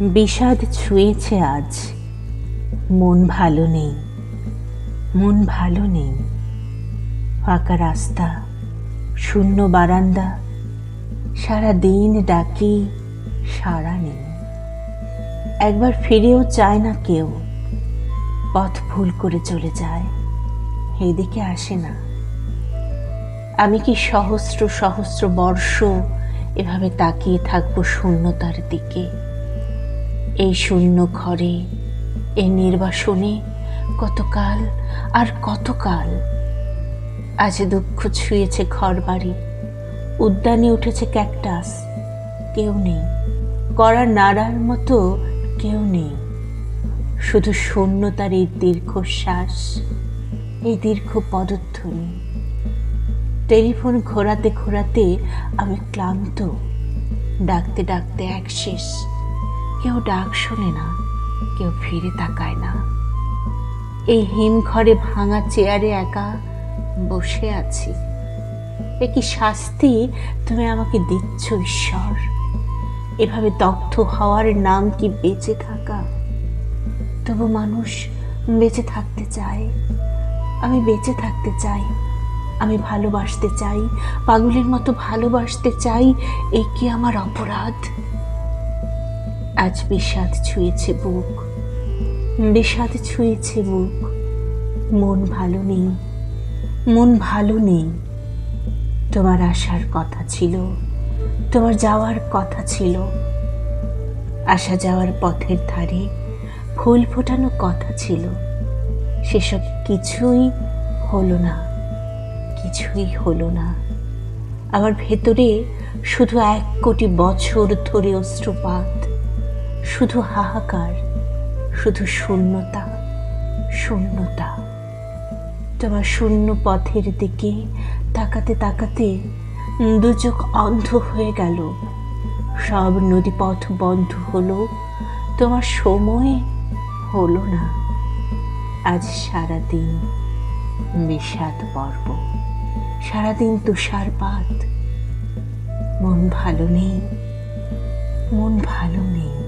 বিষাদ ছুঁয়েছে আজ। মন ভালো নেই, মন ভালো নেই। ফাঁকা রাস্তা, শূন্য বারান্দা সারা দিন ডাকি সারা নেই। একবার ফিরেও চায় না কেউ, পথ ভুল করে চলে যায়, এদিকে আসে না। আমি কি সহস্র সহস্র বর্ষ এভাবে তাকিয়ে থাকব শূন্যতার দিকে? এই শূন্য ঘরে, এই নির্বাসনে কতকাল আর কতকাল? আজ দুঃখ ছুঁয়েছে ঘর বাড়ি উদ্যানে উঠেছে ক্যাকটাস, কেউ নেই। কড়া নাড়ার মতো কেউ নেই। শুধু শূন্যতার এই দীর্ঘশ্বাস, এই দীর্ঘ পদধ্বনি। টেলিফোন ঘোরাতে ঘোরাতে আমি ক্লান্ত, ডাকতে ডাকতে এক শেষ। কেউ ডাক শোনে না, কেউ ফিরে তাকায় না। এই হিমঘরে ভাঙা চেয়ারে একা বসে আছি। এ কি শাস্তি তুমি আমাকে দিচ্ছ, ঈশ্বর? এভাবে দগ্ধ হওয়ার নাম কি বেঁচে থাকা? তবু মানুষ বেঁচে থাকতে চায়। আমি বেঁচে থাকতে চাই, আমি ভালোবাসতে চাই, পাগলের মতো ভালোবাসতে চাই এই কি আমার অপরাধ? আজ বিষাদ ছুঁয়েছে বুক। বিষাদ ছুঁয়েছে বুক। মন ভালো নেই। মন ভালো নেই। তোমার আসার কথা ছিল। তোমার যাওয়ার কথা ছিল। আসা যাওয়ার পথের ধারে ফুল ফোটানো কথা ছিল। সেসব কিছুই হলো না। কিছুই হলো না। আমার ভেতরে শুধু এক কোটি বছর ধরে অশ্রুপাত। শুধু হাহাকার, শুধু শূন্যতা শূন্যতা। তোমার শূন্য পথের দিকে তাকাতে তাকাতে দু চোখ অন্ধ হয়ে গেল। সব নদীপথ বন্ধ হলো, তোমার সময় হলো না। আজ সারাদিন বিষাদ পর্ব, সারাদিন তুষারপাত। মন ভালো নেই, মন ভালো নেই।